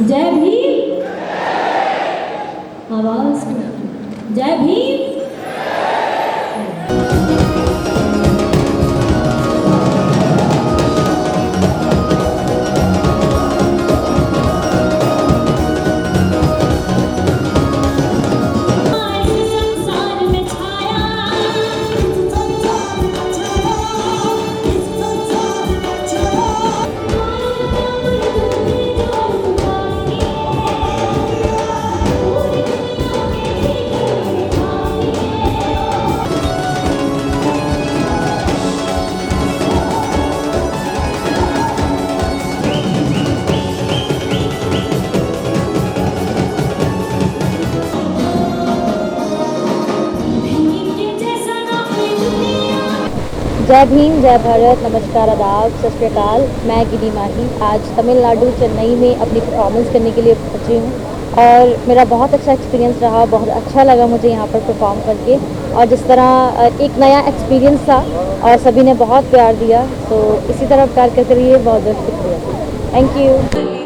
जय भीम। आवाज़ जय भीम। जय भीम, जय भारत, नमस्कार आदाब सत मैं गिनी माही। आज तमिलनाडु, चेन्नई में अपनी परफॉर्मेंस करने के लिए पहुँची हूँ और मेरा बहुत अच्छा एक्सपीरियंस रहा, बहुत अच्छा लगा मुझे यहाँ पर परफॉर्म करके। और जिस तरह एक नया एक्सपीरियंस था और सभी ने बहुत प्यार दिया तो इसी तरह प्यार करते रहिए बहुत बहुत शुक्रिया। Thank you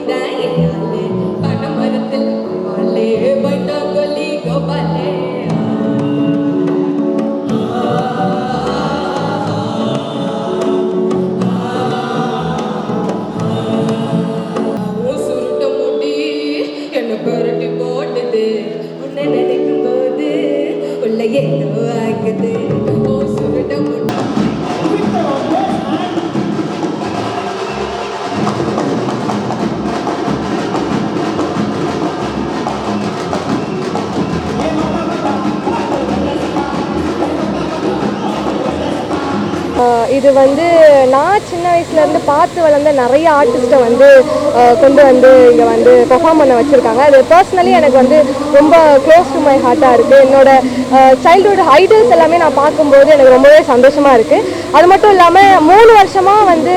Like a do. Oh, so we don't. இது வந்து நான் சின்ன வயசுலேருந்து பார்த்து வளர்ந்த நிறைய ஆர்டிஸ்ட்டை வந்து கொண்டு வந்து இங்கே வந்து பெர்ஃபார்ம் பண்ண வச்சுருக்காங்க. அது பர்சனலி எனக்கு வந்து ரொம்ப க்ளோஸ் டு மை ஹார்ட்டாக இருக்குது என்னோட சைல்டுஹுட் ஐடல்ஸ் எல்லாமே நான் பார்க்கும்போது எனக்கு ரொம்பவே சந்தோஷமாக இருக்குது அது மட்டும் இல்லாமல் மூணு வருஷமாக வந்து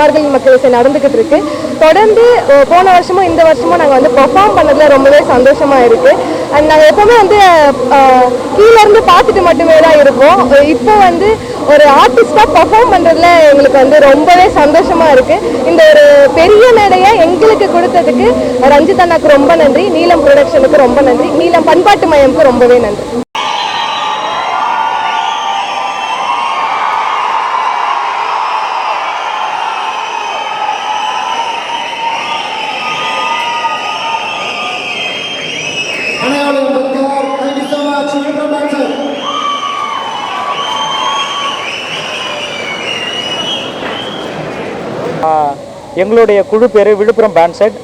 மார்கழி மக்கள் இசை நடந்துக்கிட்டு இருக்கு. தொடர்ந்து போன வருஷமும் இந்த வருஷமும் நாங்கள் வந்து பெர்ஃபார்ம் பண்ணதில் ரொம்பவே சந்தோஷமாக இருக்குது அண்ட் நாங்கள் எப்போவுமே வந்து கீழேருந்து பார்த்துட்டு மட்டுமே தான் இருப்போம். இப்போ வந்து ஒரு ஆர்டிஸ்டாக பர்ஃபார்ம் பண்ணுறதுல எங்களுக்கு வந்து ரொம்பவே சந்தோஷமாக இருக்குது இந்த ஒரு பெரிய மேடையை எங்களுக்கு கொடுத்ததுக்கு ரஞ்சித் அண்ணாக்கு ரொம்ப நன்றி நீலம் ப்ரொடக்ஷனுக்கு ரொம்ப நன்றி நீலம் பண்பாட்டு மையமுக்கு ரொம்பவே நன்றி. எங்களுடைய குழு பேர் விழுப்புரம் பேண்ட்செட்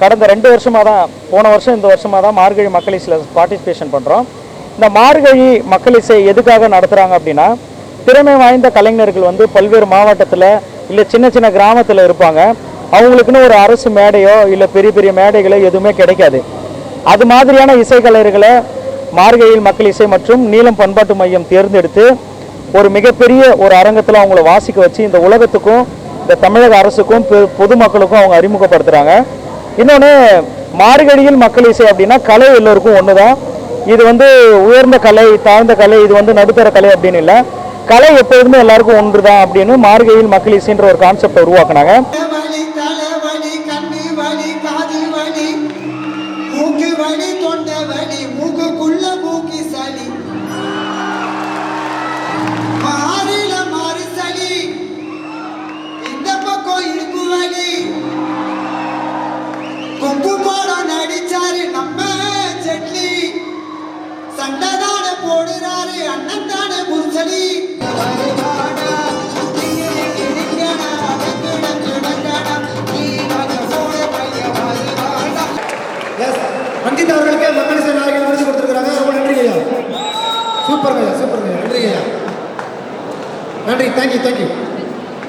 கடந்த ரெண்டு வருஷமாக தான் போன வருஷம் இந்த வருஷமாக தான் மார்கழி மக்கள் இசையில் பார்ட்டிசிபேஷன் பண்ணுறோம் இந்த மார்கழி மக்கள் இசை எதுக்காக நடத்துகிறாங்க அப்படின்னா திறமை வாய்ந்த கலைஞர்கள் வந்து பல்வேறு மாவட்டத்தில் இல்லை சின்ன சின்ன கிராமத்தில் இருப்பாங்க. அவங்களுக்குன்னு ஒரு அரசு மேடையோ இல்லை பெரிய பெரிய மேடைகளோ எதுவுமே கிடைக்காது. அது மாதிரியான இசைக்கலைஞர்களை மார்கழியில் மக்கள் இசை மற்றும் நீளம் பண்பாட்டு மையம் தேர்ந்தெடுத்து ஒரு மிகப்பெரிய ஒரு அரங்கத்தில் அவங்கள வாசிக்க வச்சு இந்த உலகத்துக்கும் இந்த தமிழக அரசுக்கும் பொதுமக்களுக்கும் அவங்க அறிமுகப்படுத்துகிறாங்க இன்னொன்று மார்கழியில் மக்கள் இசை அப்படின்னா கலை எல்லோருக்கும் ஒன்று தான் இது வந்து உயர்ந்த கலை தாழ்ந்த கலை இது வந்து நடுத்தர கலை அப்படின்னு இல்லை. கலை எப்பொழுதுமே எல்லாருக்கும் ஒன்று தான் அப்படின்னு மார்கழியில் மக்கள் இசைன்ற ஒரு கான்செப்டை உருவாக்குனாங்க. மூக்குக்குள்ள மூக்கி சளி சூப்பருங்க சூப்பருங்க. நன்றி. நன்றி தேங்க்யூ தேங்க்யூ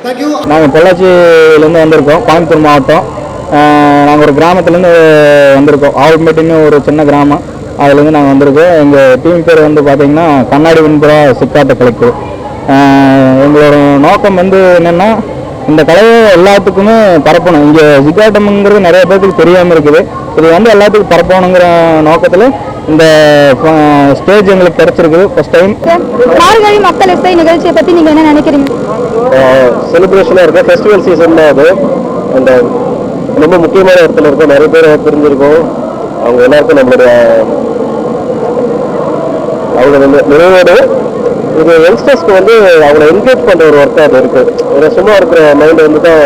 தேங்க்யூ நாங்கள் பொள்ளாச்சியிலேருந்து வந்திருக்கோம் கோயம்புத்தூர் மாவட்டம். நாங்கள் ஒரு கிராமத்துலேருந்து வந்திருக்கோம். ஆவல்மேட்டுன்னு ஒரு சின்ன கிராமம். அதுலேருந்து நாங்கள் வந்திருக்கோம். எங்கள் டீம் பேர் வந்து பார்த்தீங்கன்னா கண்ணாடி விண்புறா சிக்காட்ட கலைக்கு எங்களோட நோக்கம் வந்து என்னென்னா இந்த கலையை எல்லாத்துக்குமே பரப்பணும். இங்கே சிக்காட்டம்ங்கிறது நிறைய பேர்த்துக்கு தெரியாமல் இருக்குது. இது வந்து எல்லாத்துக்கும் பரப்பணுங்கிற நோக்கத்தில் இந்த ஸ்டேஜ் எங்களுக்கு கிடைச்சிருக்கு ஃபர்ஸ்ட் டைம் மார்கழி மக்கள் இசை நிகழ்ச்சியை பற்றி நீங்கள் என்ன நினைக்கிறீங்க? செலிப்ரேஷனாக இருக்குது ஃபெஸ்டிவல் சீசன் தான் அது. அந்த ரொம்ப முக்கியமான இடத்துல இருக்கும் நிறைய பேர் தெரிஞ்சிருக்கோம். அவங்க எல்லாருக்கும் நம்மளுடைய அவங்க நிறைவோடு இது யங்ஸ்டர்ஸ்க்கு வந்து அவங்கள என்கரேஜ் பண்ணுற ஒரு ஒர்க்காக அது இருக்குது ஏன்னா சும்மா இருக்கிற மைண்ட் வந்து தான்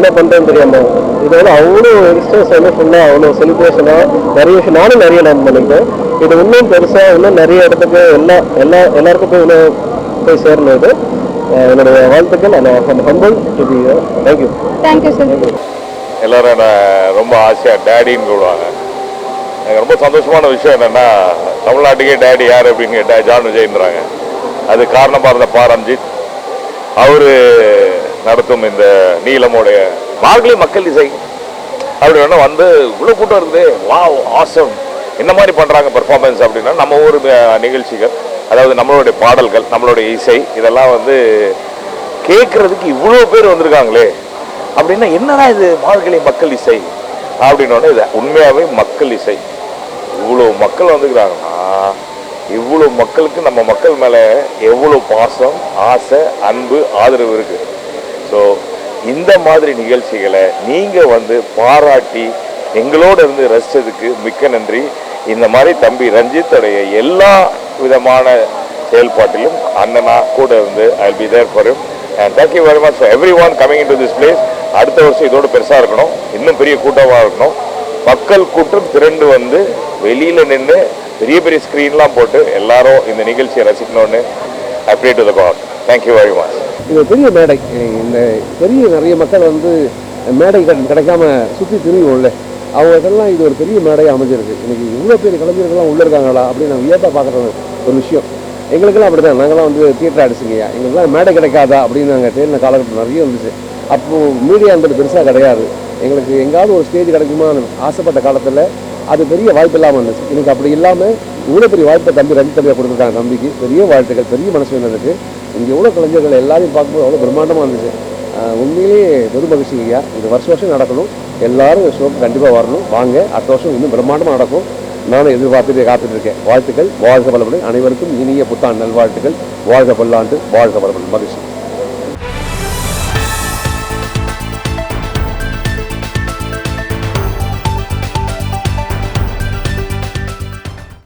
என்ன பண்ணுறேன்னு தெரியாமல் இது வந்து அவ்வளோ யங்ஸ்டர்ஸ் வந்து ஃபுல்லாக அவ்வளோ செலிப்ரேஷனாக நிறைய விஷயம் நானும் நிறைய லேர்ன் பண்ணியிருக்கேன். இது இன்னும் பெருசாக இன்னும் நிறைய இடத்துக்கு எல்லா எல்லா எல்லாருக்கும் போய் இன்னும் போய் சேரணும் இது. என்னுடைய வாழ்த்துக்கள் அந்த humble to be thank you thank you sir எல்லாரும் என்ன ரொம்ப ஆசையாக டேடின்னு கூடுவாங்க எனக்கு ரொம்ப சந்தோஷமான விஷயம் என்னென்னா தமிழ்நாட்டுக்கே டேடி யார் அப்படின்னு கேட்டால் ஜான் விஜய்ன்றாங்க. அது காரணமாக இருந்த பா ரஞ்சித் அவர் நடத்தும் இந்த நீளமுடைய மார்கழி மக்கள் இசை. அப்படி வேணா வந்து இவ்வளோ கூட்டம் இருக்குது. வா ஆசம் என்ன மாதிரி பண்ணுறாங்க பெர்ஃபார்மன்ஸ் அப்படின்னா நம்ம ஊர் நிகழ்ச்சிகள் அதாவது நம்மளுடைய பாடல்கள் நம்மளுடைய இசை இதெல்லாம் வந்து கேட்குறதுக்கு இவ்வளோ பேர் வந்திருக்காங்களே. அப்படின்னா என்னடா இது மார்கழி மக்கள் இசை? அப்படின்னோடனே இது உண்மையாகவே மக்கள் இசை. இவ்வளோ மக்கள் வந்துக்கிறாங்கன்னா இவ்வளோ மக்களுக்கு நம்ம மக்கள் மேலே எவ்வளோ பாசம் ஆசை அன்பு ஆதரவு இருக்குது ஸோ இந்த மாதிரி நிகழ்ச்சிகளை நீங்கள் வந்து பாராட்டி எங்களோடு இருந்து ரசித்ததுக்கு மிக்க நன்றி. இந்த மாதிரி தம்பி ரஞ்சித்துடைய எல்லா விதமான செயல்பாட்டிலும் அண்ணனா கூட இருந்து I be there for and thank you very much for everyone coming in to this place அடுத்த வருஷம் இதோட பெருசாக இருக்கணும். இன்னும் பெரிய கூட்டமாக இருக்கணும். மக்கள் கூட்டம் திரண்டு வந்து வெளியில் நின்று பெரிய பெரிய ஸ்க்ரீன்லாம் போட்டு எல்லாரும் இந்த நிகழ்ச்சியை ரசிக்கணும்னு update to the God thank you very much இது பெரிய மேடை. இந்த பெரிய நிறைய மக்கள் வந்து மேடை கிடைக்காம சுற்றி திரியும்ல. அவங்களுக்கெல்லாம் இது ஒரு பெரிய மேடையாக அமைஞ்சிருக்கு. இன்றைக்கி இவ்வளோ பெரிய கலைஞர்கள்லாம் உள்ளே இருக்காங்களா அப்படின்னு நான் வியப்பாக பார்க்குற ஒரு விஷயம். எங்களுக்கெல்லாம் அப்படி தான் நாங்களாம் வந்து தியேட்டர் அடிச்சுங்கய்யா எங்களுக்கெல்லாம் மேடை கிடைக்காதா அப்படின்னு நாங்கள் தேடின காலகட்டம் நிறைய இருந்துச்சு அப்போது மீடியா என்பது பெருசாக கிடையாது. எங்களுக்கு எங்காவது ஒரு ஸ்டேஜ் கிடைக்குமான்னு ஆசைப்பட்ட காலத்தில் அது பெரிய வாய்ப்பு இல்லாமல் இருந்துச்சு. எனக்கு அப்படி இல்லாமல் இவ்வளோ பெரிய வாய்ப்பை தம்பி ரெண்டு தம்பியாக கொடுத்துருக்காங்க தம்பிக்கு. பெரிய வாழ்த்துக்கள் பெரிய மனசு எனக்கு இங்கே எவ்வளோ கலைஞர்கள் எல்லாரையும் பார்க்கும்போது அவ்வளோ பிரம்மாண்டமாக இருந்துச்சு. உண்மையிலேயே பெரும் மகிழ்ச்சி ஐயா இது வருஷம் வருஷம் நடக்கணும். எல்லாரும் ஷோக்கு கண்டிப்பாக வரணும். வாங்க அடுத்த வருஷம் இன்னும் பிரம்மாண்டமாக நடக்கும். நானும் எதிர்பார்த்துட்டு காத்துட்டு இருக்கேன் வாழ்த்துக்கள். வாழ்க பலப்படும் அனைவருக்கும் இனிய புத்தாண்டு நல்வாழ்த்துக்கள். வாழ்க பல்லாண்டு வாழ்க பலப்படும் மகிழ்ச்சி.